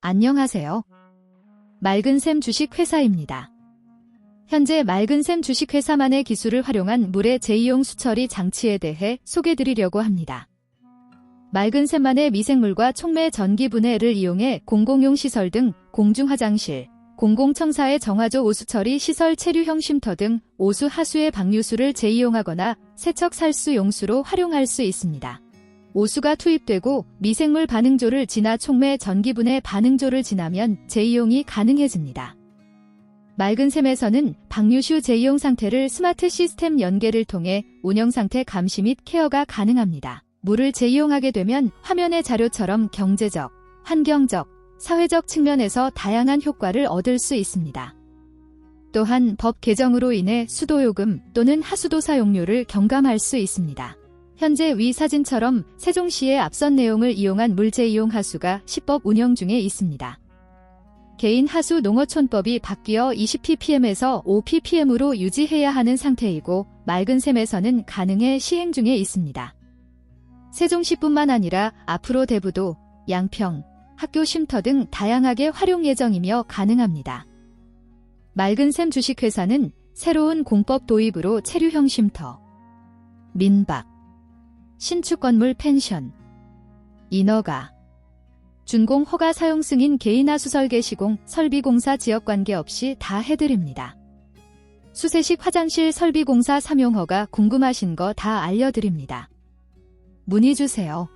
안녕하세요. 맑은샘 주식회사입니다. 현재 맑은샘 주식회사만의 기술을 활용한 물의 재이용 수처리 장치에 대해 소개드리려고 합니다. 맑은샘만의 미생물과 촉매 전기 분해를 이용해 공공용 시설 등 공중 화장실, 공공청사의 정화조 오수처리 시설 체류 형 쉼터 등 오수 하수의 방류수를 재이용하거나 세척 살수 용수로 활용할 수 있습니다. 오수가 투입되고 미생물 반응조를 지나 촉매 전기분해 반응조를 지나면 재이용이 가능해집니다. 맑은 샘에서는 방류슈 재이용 상태를 스마트 시스템 연계를 통해 운영 상태 감시 및 케어가 가능합니다. 물을 재이용하게 되면 화면의 자료처럼 경제적, 환경적, 사회적 측면에서 다양한 효과를 얻을 수 있습니다. 또한 법 개정으로 인해 수도요금 또는 하수도 사용료를 경감할 수 있습니다. 현재 위 사진처럼 세종시의 앞선 내용을 이용한 물재 이용 하수가 시법 운영 중에 있습니다. 개인 하수 농어촌법이 바뀌어 20ppm에서 5ppm으로 유지해야 하는 상태이고 맑은 샘에서는 가능해 시행 중에 있습니다. 세종시뿐만 아니라 앞으로 대부도, 양평, 학교 쉼터 등 다양하게 활용 예정이며 가능합니다. 맑은 샘 주식회사는 새로운 공법 도입으로 체류형 쉼터, 민박, 신축 건물 펜션, 인허가, 준공 허가 사용 승인 개인 하수설 개시공 설비 공사 지역 관계 없이 다 해드립니다. 수세식 화장실 설비 공사 사용 허가 궁금하신 거 다 알려드립니다. 문의 주세요.